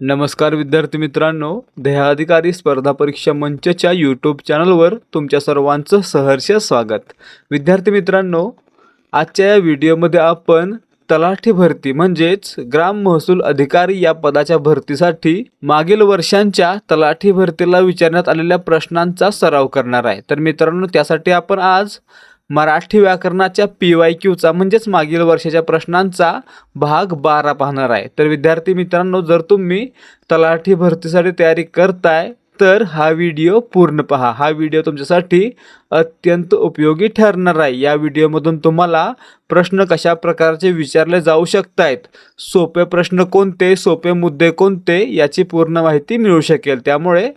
नमस्कार विद्यार्थी मित्रांनो ध्येयाधिकारी स्पर्धा परीक्षा मंचच्या यूट्यूब चॅनलवर तुमच्या सर्वांचं सहर्ष स्वागत. विद्यार्थी मित्रांनो आजच्या या व्हिडिओमध्ये आपण तलाठी भरती म्हणजेच ग्राम महसूल अधिकारी या पदाच्या भरतीसाठी मागील वर्षांच्या तलाठी भरतीला विचारण्यात आलेल्या प्रश्नांचा सराव करणार आहे. तर मित्रांनो त्यासाठी आपण आज मराठी व्याकरणाच्या पी वाय क्यूचा म्हणजेच मागील वर्षाच्या प्रश्नांचा भाग बारा पाहणार आहे. तर विद्यार्थी मित्रांनो जर तुम्ही तलाठी भरतीसाठी तयारी करताय तर हा व्हिडिओ पूर्ण पहा. हा व्हिडिओ तुमच्यासाठी अत्यंत उपयोगी ठरणार आहे. या व्हिडिओमधून तुम्हाला प्रश्न कशा प्रकारचे विचारले जाऊ शकतायत सोपे प्रश्न कोणते सोपे मुद्दे कोणते याची पूर्ण माहिती मिळू शकेल. त्यामुळे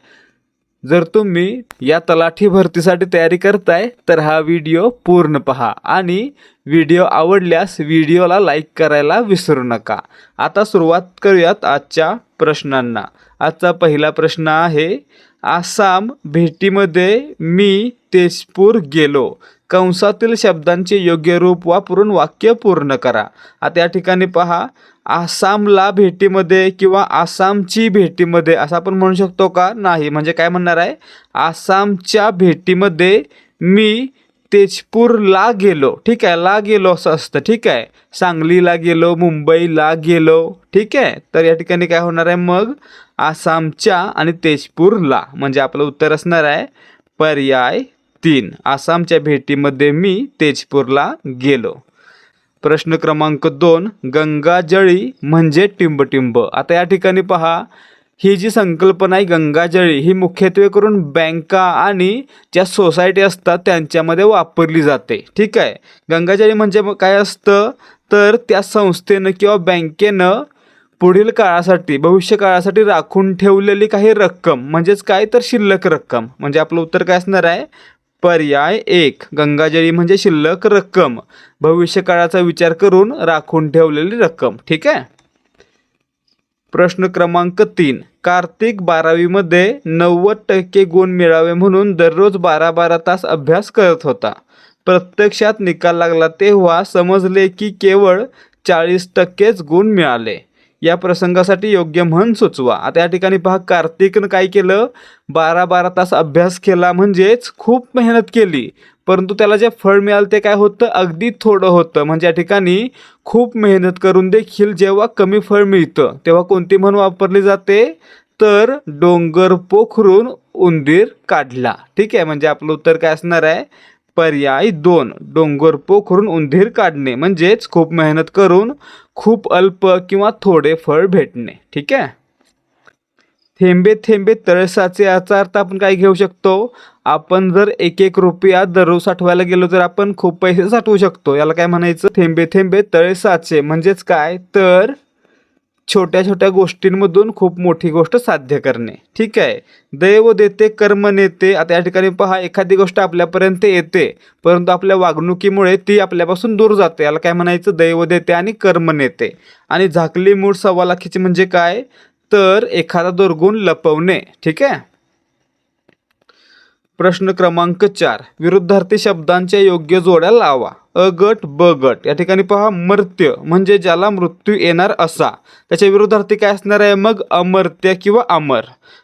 जर तुम्ही या तलाठी भरतीसाठी तयारी करताय तर हा व्हिडिओ पूर्ण पहा आणि व्हिडिओ आवडल्यास व्हिडिओला लाईक करायला विसरू नका. आता सुरुवात करूयात आजच्या प्रश्नांना. आजचा पहिला प्रश्न आहे आसाम भेटीमध्ये मी तेजपूर गेलो. कंसातील शब्दांचे योग्य रूप वापरून वाक्य पूर्ण करा. आता या ठिकाणी पहा आसामला भेटीमध्ये किंवा आसामची भेटीमध्ये असं आपण म्हणू शकतो का? नाही. म्हणजे काय म्हणणार आहे? आसामच्या भेटीमध्ये मी तेजपूरला गेलो. ठीक आहे ला गेलो असं असतं. ठीक आहे. सांगलीला गेलो मुंबईला गेलो. ठीक आहे. तर या ठिकाणी काय होणार आहे मग? आसामच्या आणि तेजपूरला. म्हणजे आपलं उत्तर असणार आहे पर्याय तीन. आसामच्या भेटीमध्ये मी तेजपूरला गेलो. प्रश्न क्रमांक दोन गंगाजळी म्हणजे टिंबटिंब. आता या ठिकाणी पहा ही जी संकल्पना आहे गंगाजळी ही मुख्यत्वे करून बँका आणि ज्या सोसायटी असतात त्यांच्यामध्ये वापरली जाते. ठीक आहे? गंगाजळी म्हणजे काय असतं? तर त्या संस्थेनं किंवा बँकेनं पुढील काळासाठी भविष्य काळासाठी राखून ठेवलेली काही रक्कम. म्हणजेच काय? तर शिल्लक रक्कम. म्हणजे आपलं उत्तर काय असणार आहे? पर्याय एक. गंगाजळी म्हणजे शिल्लक रक्कम. भविष्यकाळाचा विचार करून राखून ठेवलेली रक्कम. ठीक आहे? प्रश्न क्रमांक तीन. कार्तिक बारावीमध्ये नव्वद टक्के गुण मिळावे म्हणून दररोज बारा बारा तास अभ्यास करत होता. प्रत्यक्षात निकाल लागला तेव्हा समजले की केवळ चाळीस टक्केच गुण मिळाले. या प्रसंगासाठी योग्य म्हण सुचवा. आता या ठिकाणी पहा कार्तिकनं काय केलं? बारा बारा तास अभ्यास केला म्हणजेच खूप मेहनत केली. परंतु त्याला जे फळ मिळालं ते काय होतं? अगदी थोडं होतं. म्हणजे या ठिकाणी खूप मेहनत करून देखील जेव्हा कमी फळ मिळतं तेव्हा कोणती म्हण वापरली जाते? तर डोंगर पोखरून उंदीर काढला. ठीक आहे? म्हणजे आपलं उत्तर काय असणार आहे? पर्याय दोन. डोंगर पोखरून उंदीर काढणे म्हणजेच खूप मेहनत करून खूप अल्प किंवा थोडे फळ भेटणे. ठीक आहे? थेंबे थेंबे तळसाचे याचा अर्थ आपण काय घेऊ शकतो? आपण जर एक एक रुपया दररोज साठवायला गेलो तर आपण खूप पैसे साठवू शकतो. याला काय म्हणायचं? थेंबे थेंबे तळसाचे. म्हणजेच काय? तर छोट्या छोट्या गोष्टींमधून खूप मोठी गोष्ट साध्य करणे. ठीक आहे? दैव देते कर्म नेते. आता या ठिकाणी पहा एखादी गोष्ट आपल्यापर्यंत येते परंतु आपल्या वागणुकीमुळे ती आपल्यापासून दूर जाते. याला काय म्हणायचं? दैव देते आणि कर्म नेते. आणि झाकली मूळ सव्वालाखीची म्हणजे काय? तर एखादा दुर्गुण लपवणे. ठीक आहे? प्रश्न क्रमांक चार. विरुद्धार्थी शब्दांच्या योग्य जोड्या लावा. अ गट ब गट या ठिकाणी पहा मर्त्य म्हणजे ज्याला मृत्यू येणार असा. त्याच्या विरुद्धार्थी काय असणार आहे? मग अमर्त्य किंवा अमर.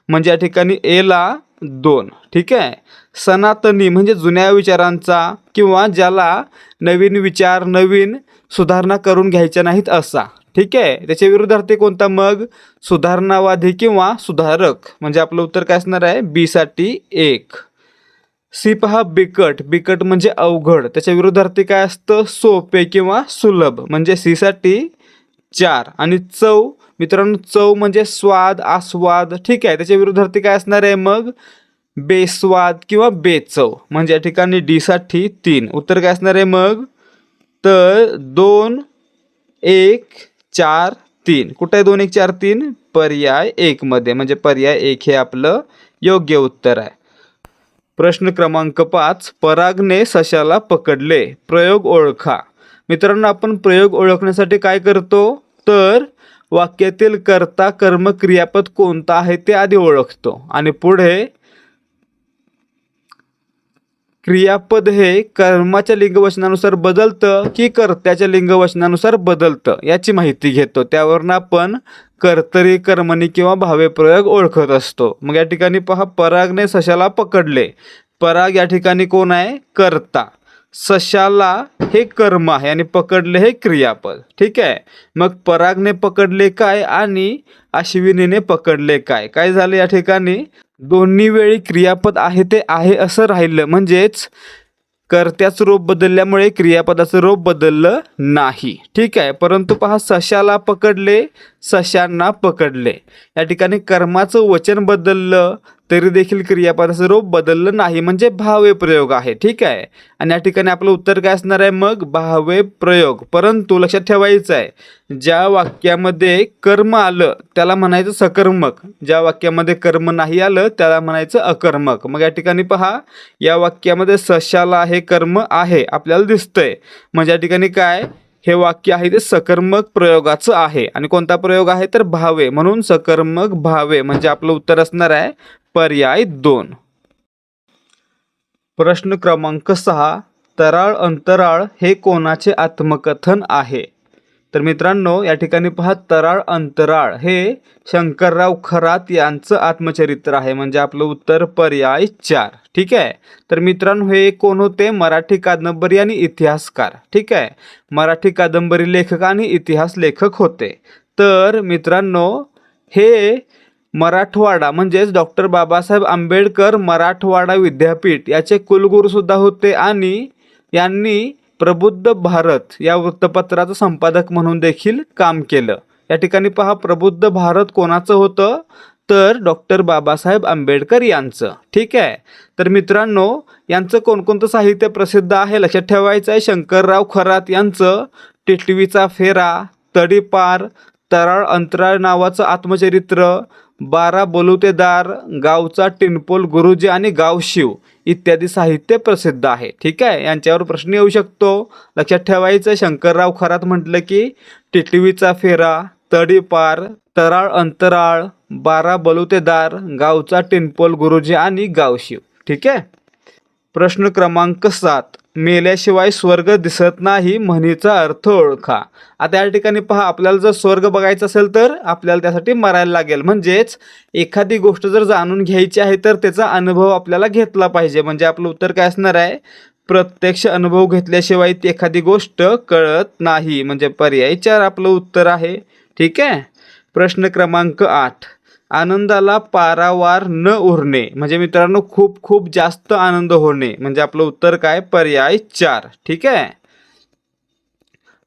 म्हणजे या ठिकाणी एला दोन. ठीक आहे? सनातनी म्हणजे जुन्या विचारांचा किंवा ज्याला नवीन विचार नवीन सुधारणा करून घ्यायच्या नाहीत असा. ठीक आहे? त्याच्या विरुद्धार्थी कोणता मग? सुधारणावादी किंवा सुधारक. म्हणजे आपलं उत्तर काय असणार आहे? बीसाठी एक. सी पहा बिकट बिकट म्हणजे अवघड. त्याच्या विरुद्धार्थी काय असतं? सोपे किंवा सुलभ. म्हणजे सीसाठी चार. आणि चव मित्रांनो चव म्हणजे स्वाद आस्वाद. ठीक आहे. त्याच्या विरुद्धार्थी काय असणार आहे मग? बेस्वाद किंवा बेचव म्हणजे या ठिकाणी डीसाठी तीन. उत्तर काय असणार आहे मग? तर दोन एक चार तीन. कुठं आहे दोन एक चार तीन? पर्याय एकमध्ये म्हणजे पर्याय एक हे आपलं योग्य उत्तर आहे. प्रश्न क्रमांक पाच परागने सशाला पकडले. प्रयोग ओळखा. मित्रांनो आपण प्रयोग ओळखण्यासाठी काय करतो? तर वाक्यातील कर्ता कर्म क्रियापद कोणता आहे ते आधी ओळखतो. आणि पुढे क्रियापद हे कर्माच्या लिंगवचनानुसार बदलतं की कर्त्याच्या लिंगवचनानुसार बदलतं? याची माहिती घेतो. त्यावरून आपण कर्तरी कर्मणी किंवा भावे प्रयोग ओळखत असतो. मग या ठिकाणी पहा परागने सशाला पकडले. पराग या ठिकाणी कोण आहे? कर्ता. सशाला हे कर्म आहे आणि पकडले हे क्रियापद. ठीक आहे? मग परागने पकडले काय आणि अश्विनीने पकडले काय? काय झालं या ठिकाणी? दोन्ही वेळी क्रियापद आहे ते आहे असं राहिलं. म्हणजेच कर्त्याचं रूप बदलल्यामुळे क्रियापदाचं रूप बदललं नाही. ठीक आहे? परंतु पहा सशाला पकडले सशांना पकडले. या ठिकाणी कर्माचं वचन बदललं. तरी देखील क्रियापदाचं रूप बदललं नाही म्हणजे भावे प्रयोग आहे. ठीक आहे? आणि या ठिकाणी आपलं उत्तर काय असणार आहे? मग भावे प्रयोग. परंतु लक्षात ठेवायचं आहे ज्या वाक्यामध्ये कर्म आलं त्याला म्हणायचं सकर्मक. ज्या वाक्यामध्ये कर्म नाही आलं त्याला म्हणायचं अकर्मक. मग या ठिकाणी पहा या वाक्यामध्ये सशाला हे कर्म आहे आपल्याला दिसतंय. म्हणजे या ठिकाणी काय? हे वाक्य आहे ते सकर्मक प्रयोगाचं आहे. आणि कोणता प्रयोग आहे? तर भावे. म्हणून सकर्मक भावे. म्हणजे आपलं उत्तर असणार आहे पर्याय दोन. प्रश्न क्रमांक सहा तराळ अंतराळ हे कोणाचे आत्मकथन आहे? तर मित्रांनो या ठिकाणी पहा तराळ अंतराळ हे शंकरराव खरात यांचं आत्मचरित्र आहे. म्हणजे आपलं उत्तर पर्याय चार. ठीक आहे? तर मित्रांनो हे कोण होते? मराठी कादंबरी आणि इतिहासकार. ठीक आहे? मराठी कादंबरी लेखक आणि इतिहास लेखक होते. तर मित्रांनो हे मराठवाडा म्हणजेच डॉक्टर बाबासाहेब आंबेडकर मराठवाडा विद्यापीठ याचे कुलगुरूसुद्धा होते आणि यांनी प्रबुद्ध भारत या वृत्तपत्राचं संपादक म्हणून देखील काम केलं. या ठिकाणी पहा प्रबुद्ध भारत कोणाचं होतं? तर डॉक्टर बाबासाहेब आंबेडकर यांचं. ठीक आहे? तर मित्रांनो यांचं कोणकोणतं साहित्य प्रसिद्ध आहे? लक्षात ठेवायचं आहे शंकरराव खरात यांचं टिटवीचा फेरा तडीपार तराळ अंतराळ नावाचं आत्मचरित्र बारा बलुतेदार गावचा टिनपोल गुरुजी आणि गावशिव इत्यादी साहित्य प्रसिद्ध आहे. ठीक आहे? यांच्यावर प्रश्न येऊ शकतो. लक्षात ठेवायचं शंकरराव खरात म्हटलं की टिटवीचा फेरा तडीपार तराळ अंतराळ बारा बलुतेदार गावचा टिनपोल गुरुजी आणि गावशिव ठीक आहे? प्रश्न क्रमांक सात. मेल्याशिवाय स्वर्ग दिसत नाही म्हणीचा अर्थ ओळखा. आता या ठिकाणी पहा आपल्याला जर स्वर्ग बघायचा असेल तर आपल्याला त्यासाठी मरायला लागेल. म्हणजेच एखादी गोष्ट जर जाणून घ्यायची आहे तर त्याचा अनुभव आपल्याला घेतला पाहिजे. म्हणजे आपलं उत्तर काय असणार आहे? प्रत्यक्ष अनुभव घेतल्याशिवाय ती एखादी गोष्ट कळत नाही. म्हणजे पर्याय चार आपलं उत्तर आहे. ठीक आहे? प्रश्न क्रमांक आठ. आनंदाला पारावार न उरणे. म्हणजे मित्रांनो खूप खूप जास्त आनंद होणे. म्हणजे आपलं उत्तर काय? पर्याय चार. ठीक आहे?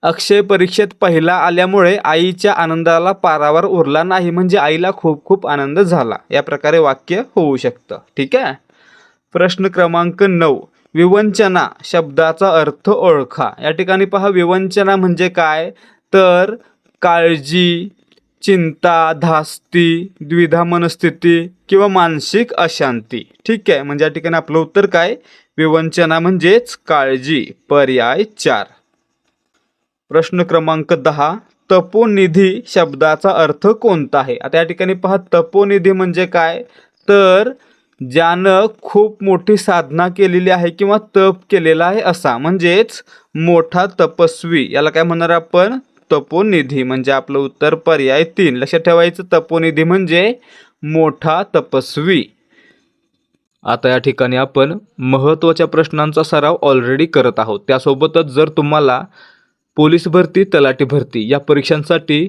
अक्षय परीक्षेत पहिला आल्यामुळे आईच्या आनंदाला पारावार उरला नाही. म्हणजे आईला खूप खूप आनंद झाला. या प्रकारे वाक्य होऊ शकतं. ठीक आहे? प्रश्न क्रमांक नऊ. विवंचना शब्दाचा अर्थ ओळखा. या ठिकाणी पहा विवंचना म्हणजे काय? तर काळजी चिंता धास्ती द्विधा मनस्थिती किंवा मानसिक अशांती. ठीक आहे? म्हणजे या ठिकाणी आपलं उत्तर काय? विवंचना म्हणजेच काळजी. पर्याय चार. प्रश्न क्रमांक दहा. तपोनिधी शब्दाचा अर्थ कोणता आहे? आता या ठिकाणी पहा तपोनिधी म्हणजे काय? तर ज्यानं खूप मोठी साधना केलेली आहे किंवा तप केलेला आहे असा. म्हणजेच मोठा तपस्वी. याला काय म्हणणार आपण? तपोनिधी म्हणजे आपलं उत्तर पर्याय तीन. लक्षात ठेवायचं तपोनिधी म्हणजे मोठा तपस्वी. आता या ठिकाणी आपण महत्त्वाच्या प्रश्नांचा सराव ऑलरेडी करत आहोत. त्यासोबतच जर तुम्हाला पोलीस भरती तलाठी भरती या परीक्षांसाठी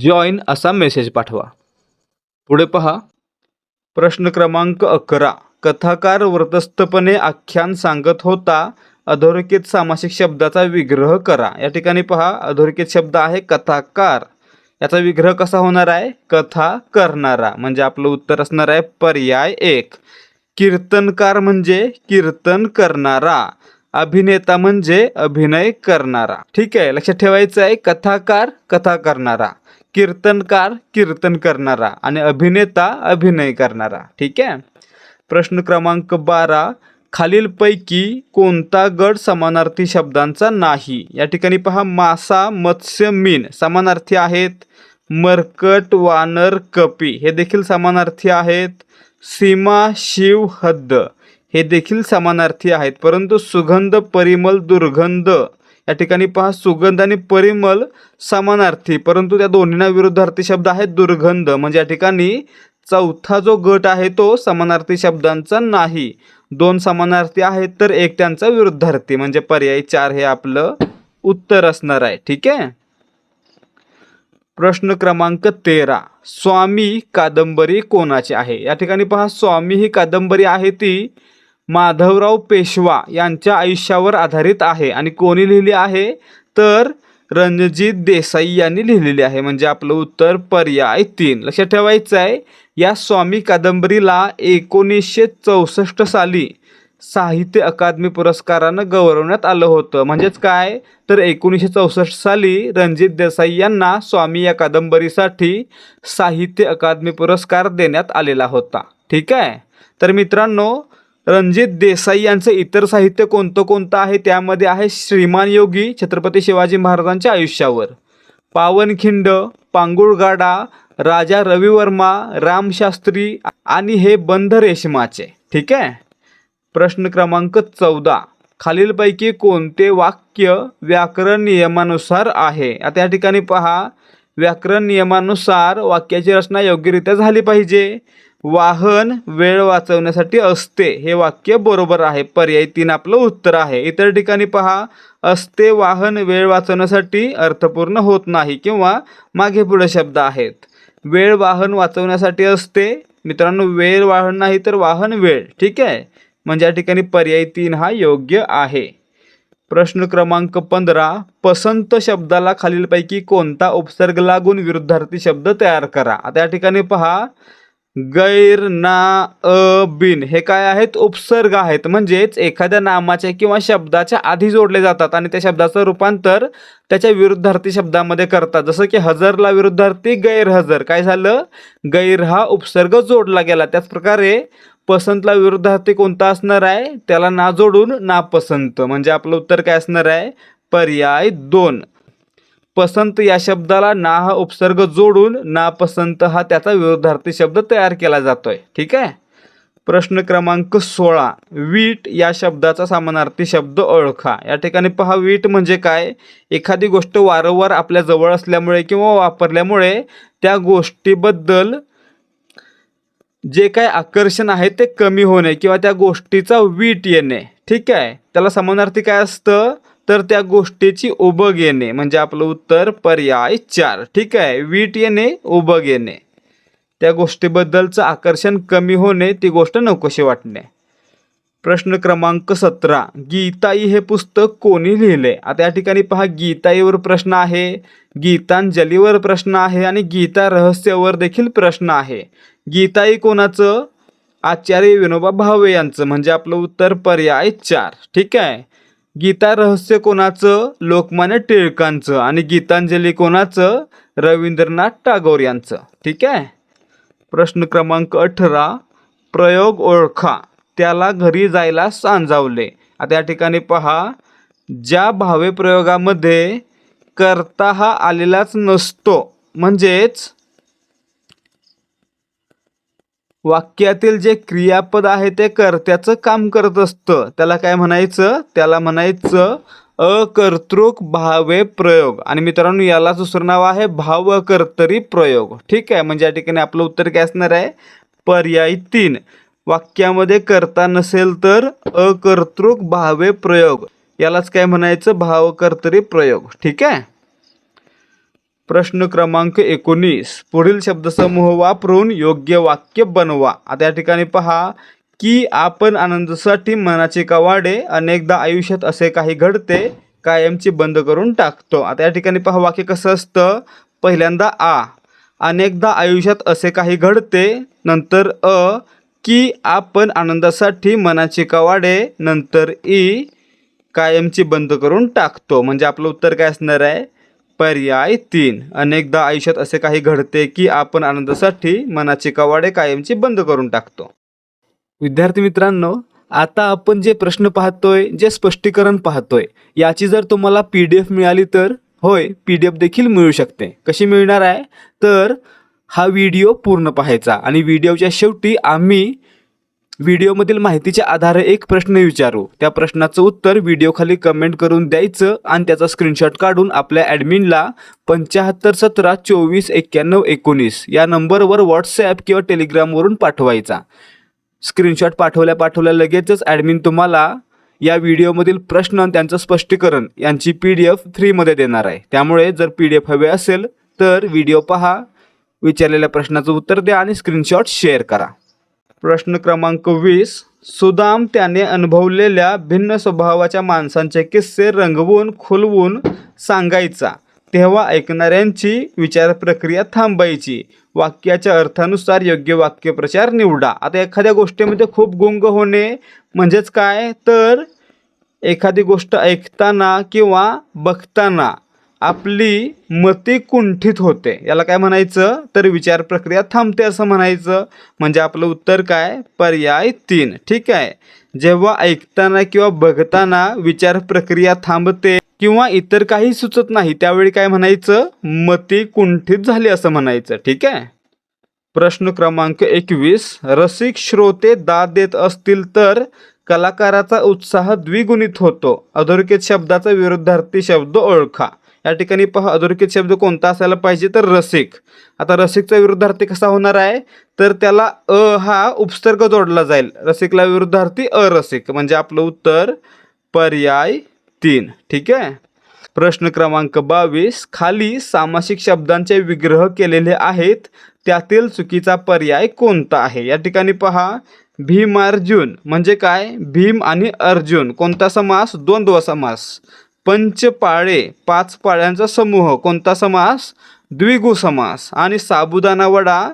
जॉईन असा मेसेज पाठवा. पुढे पहा. प्रश्न क्रमांक अकरा. कथाकार व्रतस्थपणे आख्यान सांगत होता. अधोरेखित सामासिक शब्दाचा विग्रह करा. या ठिकाणी पहा अधोरेखित शब्द आहे कथाकार. याचा विग्रह कसा होणार आहे? कथा करणारा. म्हणजे आपलं उत्तर असणार आहे पर्याय एक. कीर्तनकार म्हणजे कीर्तन करणारा. अभिनेता म्हणजे अभिनय करणारा. ठीक आहे लक्षात ठेवायचं आहे कथाकार कथा करणारा. कीर्तनकार कीर्तन करणारा. आणि अभिनेता अभिनय करणारा. ठीक आहे? प्रश्न क्रमांक बारा खालीलपैकी कोणता गट समानार्थी शब्दांचा नाही? या ठिकाणी पहा मासा मत्स्य मीन. समानार्थी आहेत मरकट वानर कपी. हे देखील समानार्थी आहेत. सीमा शिव हद्द. हे देखील समानार्थी आहेत. परंतु सुगंध परिमल दुर्गंध या ठिकाणी पहा सुगंध आणि परिमल समानार्थी. परंतु त्या दोन्हींना विरुद्धार्थी शब्द आहेत दुर्गंध. म्हणजे या ठिकाणी चौथा जो गट आहे तो समानार्थी शब्दांचा नाही. दोन समानार्थी आहेत तर एक त्यांचा विरुद्धार्थी. म्हणजे पर्याय चार हे आपलं उत्तर असणार आहे. ठीक आहे? प्रश्न क्रमांक तेरा. स्वामी कादंबरी कोणाची आहे? या ठिकाणी पहा स्वामी ही कादंबरी आहे ती माधवराव पेशवा यांच्या आयुष्यावर आधारित आहे. आणि कोणी लिहिली आहे? तर रणजित देसाई यांनी लिहिलेली आहे. म्हणजे आपलं उत्तर पर्याय तीन. लक्षात ठेवायचं आहे या स्वामी कादंबरीला एकोणीसशे चौसष्ट साली साहित्य अकादमी पुरस्कारानं गौरवण्यात आलं होतं. म्हणजेच काय? तर एकोणीसशे चौसष्ट साली रणजित देसाई यांना स्वामी या कादंबरीसाठी साहित्य अकादमी पुरस्कार देण्यात आलेला होता. ठीक आहे? तर मित्रांनो रणजित देसाई यांचं इतर साहित्य कोणतं कोणतं आहे? त्यामध्ये आहे श्रीमान योगी छत्रपती शिवाजी महाराजांच्या आयुष्यावर. पावनखिंड पांगुळगाडा राजा रविवर्मा रामशास्त्री आणि हे बंध रेशमाचे. ठीक आहे? प्रश्न क्रमांक चौदा. खालीलपैकी कोणते वाक्य व्याकरण नियमानुसार आहे? आता या ठिकाणी पहा. व्याकरण नियमानुसार वाक्याची रचना योग्यरित्या झाली पाहिजे. वाहन वेळ वाचवण्यासाठी असते. हे वाक्य बरोबर आहे. पर्याय तीन आपलं उत्तर आहे. इतर ठिकाणी पहा. असते वाहन वेळ वाचवण्यासाठी अर्थपूर्ण होत नाही किंवा मागे पुढे शब्द आहेत. वेळ वाहन वाचवण्यासाठी असते. मित्रांनो वेळ वाहन नाही तर वाहन वेळ. ठीक आहे? म्हणजे या ठिकाणी पर्याय तीन हा योग्य आहे. प्रश्न क्रमांक पंधरा. पसंत शब्दाला खालीलपैकी कोणता उपसर्ग लागून विरुद्धार्थी शब्द तयार करा. आता या ठिकाणी पहा. गैर ना अ बिन. हे काय आहेत? उपसर्ग आहेत. म्हणजेच एखाद्या नामाच्या किंवा शब्दाच्या आधी जोडले जातात आणि त्या शब्दाचं रूपांतर त्याच्या विरुद्धार्थी शब्दामध्ये करतात. जसं की हजरला विरुद्धार्थी गैरहजर काय झालं? गैर हा उपसर्ग जोडला गेला. त्याचप्रकारे पसंतला विरुद्धार्थी कोणता असणार आहे? त्याला ना जोडून नापसंत. म्हणजे आपलं उत्तर काय असणार आहे? पर्याय दोन. पसंत या शब्दाला ना हा उपसर्ग जोडून नापसंत हा त्याचा विरोधार्थी शब्द तयार केला जातोय. ठीक आहे? प्रश्न क्रमांक सोळा. वीट या शब्दाचा समानार्थी शब्द ओळखा. या ठिकाणी पहा वीट म्हणजे काय? एखादी गोष्ट वारंवार आपल्या जवळ असल्यामुळे किंवा वापरल्यामुळे त्या गोष्टीबद्दल जे काय आकर्षण आहे ते कमी होणे किंवा त्या गोष्टीचा वीट येणे. ठीक आहे? त्याला समानार्थी काय असतं? तर त्या गोष्टीची उभग येणे म्हणजे आपलं उत्तर पर्याय चार. ठीक आहे? वीट येणे उभग येणे. त्या गोष्टीबद्दलचं आकर्षण कमी होणे ती गोष्ट नकोशी वाटणे. प्रश्न क्रमांक सतरा. गीताई हे पुस्तक कोणी लिहिले? आता या ठिकाणी पहा गीताईवर प्रश्न आहे गीतांजलीवर प्रश्न आहे आणि गीता रहस्यावर देखील प्रश्न आहे. गीताई कोणाचं? आचार्य विनोबा भावे यांचं म्हणजे आपलं उत्तर पर्याय चार. ठीक आहे? गीता रहस्य कोणाचं? लोकमान्य टिळकांचं. आणि गीतांजली कोणाचं? रवींद्रनाथ टागोर यांचं. ठीक आहे? प्रश्न क्रमांक अठरा प्रयोग ओळखा. त्याला घरी जायला सांजावले. आता या ठिकाणी पहा. ज्या भावे प्रयोगामध्ये करता हा आलेलाच नसतो. म्हणजेच वाक्यातील जे क्रियापद आहे ते कर्त्याचं काम करत असतं. त्याला काय म्हणायचं? त्याला म्हणायचं अकर्तृक भावे प्रयोग. आणि मित्रांनो याला दुसरं नाव आहे भावकर्तरी प्रयोग. ठीक आहे? म्हणजे या ठिकाणी आपलं उत्तर काय असणार आहे? पर्याय तीन. वाक्यामध्ये करता नसेल तर अकर्तृक भावे प्रयोग. यालाच काय म्हणायचं? भावकर्तरी प्रयोग. ठीक आहे? प्रश्न क्रमांक एकोणीस. पुढील शब्दसमूह वापरून योग्य वाक्य बनवा. आता या ठिकाणी पहा की आपण आनंदासाठी मनाचे कवाडे अनेकदा आयुष्यात असे काही घडते कायमची बंद करून टाकतो. आता या ठिकाणी पहा वाक्य कसं असतं? पहिल्यांदा आ. अनेकदा आयुष्यात असे काही घडते नंतर अ. की आपण आनंदासाठी मनाचे कवाडे नंतर ई. कायमची बंद करून टाकतो. म्हणजे आपलं उत्तर काय असणार आहे? पर्याय तीन. अनेकदा आयुष्यात असे काही घडते की आपण आनंदासाठी मनाचे कवाडे कायमची बंद करून टाकतो. विद्यार्थी मित्रांनो आता आपण जे प्रश्न पाहतोय जे स्पष्टीकरण पाहतोय याची जर तुम्हाला पी डी एफ मिळाली तर होय पी डी एफ देखील मिळू शकते. कशी मिळणार आहे? तर हा व्हिडिओ पूर्ण पाहायचा आणि व्हिडिओच्या शेवटी आम्ही व्हिडिओमधील माहितीच्या आधारे एक प्रश्न विचारू. त्या प्रश्नाचं उत्तर व्हिडिओखाली कमेंट करून द्यायचं आणि त्याचा स्क्रीनशॉट काढून आपल्या ॲडमिनला पंच्याहत्तर सतरा चोवीस एक्क्याण्णव एकोणीस या नंबरवर व्हॉट्सॲप किंवा टेलिग्रामवरून पाठवायचा. स्क्रीनशॉट पाठवल्या पाठवल्या लगेचच ॲडमिन तुम्हाला या व्हिडिओमधील प्रश्न आणि त्यांचं स्पष्टीकरण यांची पी डी एफ फ्रीमध्ये देणार आहे. त्यामुळे जर पी डी एफ हवे असेल तर व्हिडिओ पहा विचारलेल्या प्रश्नाचं उत्तर द्या आणि स्क्रीनशॉट शेअर करा. प्रश्न क्रमांक वीस. सुदाम त्याने अनुभवलेल्या भिन्न स्वभावाच्या माणसांचे किस्से रंगवून खुलवून सांगायचा. तेव्हा ऐकणाऱ्यांची विचार प्रक्रिया थांबायची. वाक्याच्या अर्थानुसार योग्य वाक्यप्रचार निवडा. आता एखाद्या गोष्टीमध्ये खूप गुंग होणे म्हणजेच काय? तर एखादी गोष्ट ऐकताना किंवा बघताना आपली मती कुंठित होते. याला काय म्हणायचं? तर विचार प्रक्रिया थांबते असं म्हणायचं. म्हणजे आपलं उत्तर काय? पर्याय तीन. ठीक आहे? जेव्हा ऐकताना किंवा बघताना विचार प्रक्रिया थांबते किंवा इतर काही सुचत नाही त्यावेळी काय म्हणायचं? मती कुंठित झाली असं म्हणायचं. ठीक आहे? प्रश्न क्रमांक एकवीस. रसिक श्रोते दाद देत असतील तर कलाकाराचा उत्साह द्विगुणित होतो. अधोरेखित शब्दाचा विरुद्धार्थी शब्द ओळखा. या ठिकाणी पहा अधोरेखित शब्द कोणता असायला पाहिजे तर रसिक. आता रसिकचा विरुद्धार्थी कसा होणार आहे? तर त्याला अ हा उपसर्ग जोडला जाईल. रसिकला विरुद्धार्थी अरसिक म्हणजे आपलं उत्तर पर्याय तीन. ठीक आहे? प्रश्न क्रमांक बावीस खाली सामासिक शब्दांचे विग्रह केलेले आहेत. त्यातील चुकीचा पर्याय कोणता आहे? या ठिकाणी पहा भीम अर्जुन म्हणजे काय? भीम आणि अर्जुन कोणता समास? द्वंद्व समास. पंचपाळे पाच पाळ्यांचा समूह कोणता समास? द्विगु समास. आणि साबुदाणा वडा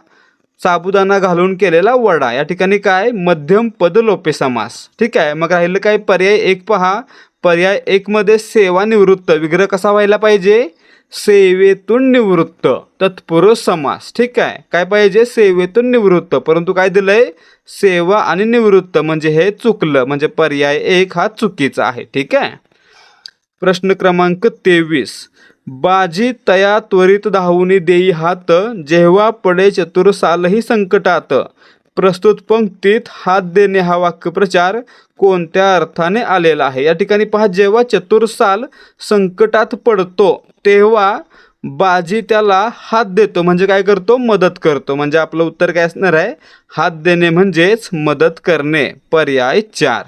साबुदाणा घालून केलेला वडा. या ठिकाणी काय? मध्यम पदलोपे समास. ठीक आहे? मग राहिलं काय? पर्याय एक पहा. पर्याय एकमध्ये सेवानिवृत्त विग्रह कसा व्हायला पाहिजे? सेवेतून निवृत्त. तत्पुरुष समास. ठीक आहे? काय पाहिजे? सेवेतून निवृत्त. परंतु काय दिलंय? सेवा आणि निवृत्त. म्हणजे हे चुकलं. म्हणजे पर्याय एक हा चुकीचा आहे. ठीक आहे? प्रश्न क्रमांक तेवीस. बाजी तया त्वरित धावून देई हात जेव्हा पडे चतुरसालही संकटात. प्रस्तुत पंक्तीत हात देणे हा वाक्यप्रचार कोणत्या अर्थाने आलेला आहे? या ठिकाणी पहा जेव्हा चतुरसाल संकटात पडतो तेव्हा बाजी त्याला हात देतो. म्हणजे काय करतो? मदत करतो. म्हणजे आपलं उत्तर काय असणार आहे? हात देणे म्हणजेच मदत करणे. पर्याय चार.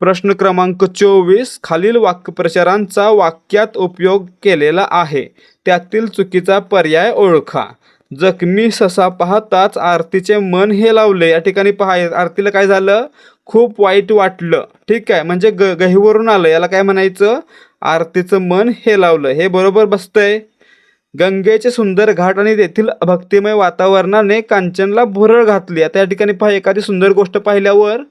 प्रश्न क्रमांक चोवीस खालील वाक्यप्रचारांचा वाक्यात उपयोग केलेला आहे. त्यातील चुकीचा पर्याय ओळखा. जखमी ससा पाहताच आरतीचे मन हे लावले. या ठिकाणी पहा आरतीला काय झालं? खूप वाईट वाटलं. ठीक आहे म्हणजे ग गहीवरून आलं. याला काय म्हणायचं? आरतीचं मन हे लावलं. हे बरोबर बसतंय. गंगेचे सुंदर घाट आणि तेथील भक्तिमय वातावरणाने कांचनला भुरळ घातली. आता या ठिकाणी पहा एखादी सुंदर गोष्ट पाहिल्यावर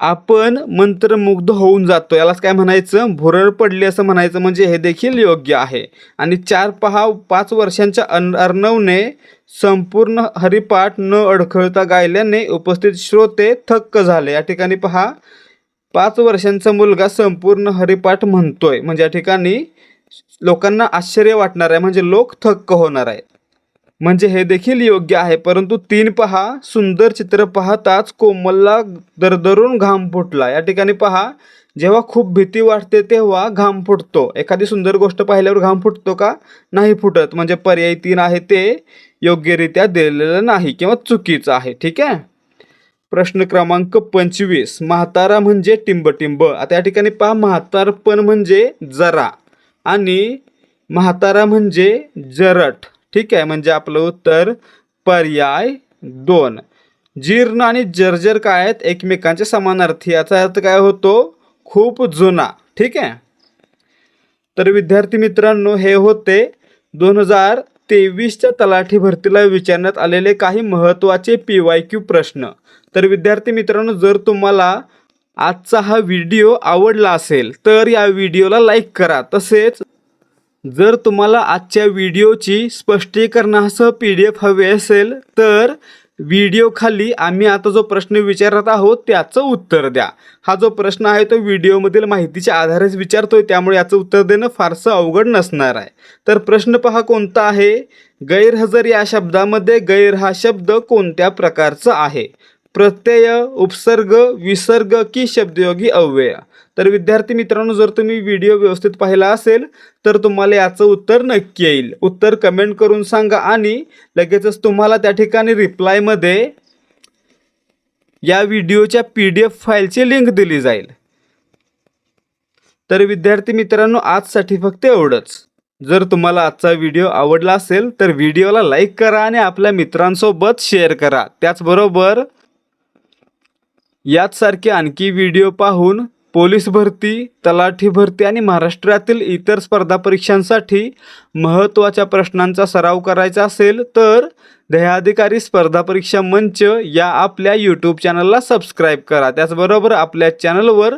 आपण मंत्रमुग्ध होऊन जातो. यालाच काय म्हणायचं? भुरळ पडली असं म्हणायचं. म्हणजे हे देखील योग्य आहे. आणि चार पहा पाच वर्षांच्या अन अर्णवने संपूर्ण हरिपाठ न अडखळता गायल्याने उपस्थित श्रोते थक्क झाले. या ठिकाणी पहा पाच वर्षांचा मुलगा संपूर्ण हरिपाठ म्हणतोय. म्हणजे या ठिकाणी लोकांना आश्चर्य वाटणार आहे. म्हणजे लोक थक्क होणार आहेत. म्हणजे हे देखील योग्य आहे. परंतु तीन पहा सुंदर चित्र पाहताच कोमलला दरदरून घाम फुटला. या ठिकाणी पहा जेव्हा खूप भीती वाटते तेव्हा घाम फुटतो. एखादी सुंदर गोष्ट पाहिल्यावर घाम फुटतो का? नाही फुटत. म्हणजे पर्याय तीन आहे ते योग्यरित्या दिलेलं नाही किंवा चुकीचं आहे. ठीक आहे? प्रश्न क्रमांक पंचवीस. म्हातारा म्हणजे टिंबटिंब. आता या ठिकाणी पहा म्हातारपण म्हणजे जरा आणि म्हातारा म्हणजे जरट. ठीक आहे म्हणजे आपलं उत्तर पर्याय दोन. जीर्ण आणि जर्जर काय आहेत? एकमेकांचे समानार्थी. याचा अर्थ काय होतो? खूप जुना. ठीक आहे? तर विद्यार्थी मित्रांनो हे होते दोन हजार तेवीसच्या तलाठी भरतीला विचारण्यात आलेले काही महत्त्वाचे पी वाय क्यू प्रश्न. तर विद्यार्थी मित्रांनो जर तुम्हाला आजचा हा व्हिडिओ आवडला असेल तर या व्हिडिओला लाईक करा. तसेच जर तुम्हाला आजच्या व्हिडिओची स्पष्टीकरणासह पी डी एफ हवे असेल तर व्हिडिओ खाली आम्ही आता जो प्रश्न विचारत आहोत त्याचं उत्तर द्या. हा जो प्रश्न आहे तो व्हिडिओमधील माहितीच्या आधारेच विचारतोय त्यामुळे याचं उत्तर देणं फारसं अवघड नसणार आहे. तर प्रश्न पहा कोणता आहे? गैरहजर या शब्दामध्ये गैर हा शब्द कोणत्या प्रकारचा आहे? प्रत्यय उपसर्ग विसर्ग की शब्दयोगी अव्यय. तर विद्यार्थी मित्रांनो जर तुम्ही व्हिडिओ व्यवस्थित पाहिला असेल तर तुम्हाला याचं उत्तर नक्की येईल. उत्तर कमेंट करून सांगा आणि लगेचच तुम्हाला त्या ठिकाणी रिप्लायमध्ये या व्हिडिओच्या पी डी एफ फाईलची लिंक दिली जाईल. तर विद्यार्थी मित्रांनो आजसाठी फक्त एवढंच. जर तुम्हाला आजचा व्हिडिओ आवडला असेल तर व्हिडिओला लाईक करा आणि आपल्या मित्रांसोबत शेअर करा. त्याचबरोबर याचसारखे आणखी व्हिडिओ पाहून पोलीस भरती तलाठी भरती आणि महाराष्ट्रातील इतर स्पर्धा परीक्षांसाठी महत्त्वाच्या प्रश्नांचा सराव करायचा असेल तर दह्याधिकारी स्पर्धा परीक्षा मंच या आपल्या यूट्यूब चॅनलला सबस्क्राईब करा. त्याचबरोबर आपल्या चॅनलवर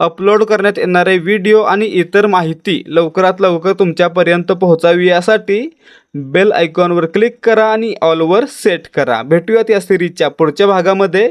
अपलोड करण्यात येणारे व्हिडिओ आणि इतर माहिती लवकरात लवकर तुमच्यापर्यंत पोहोचावी यासाठी बेल आयकॉनवर क्लिक करा आणि ऑलवर सेट करा. भेटूयात या सिरीजच्या पुढच्या भागामध्ये.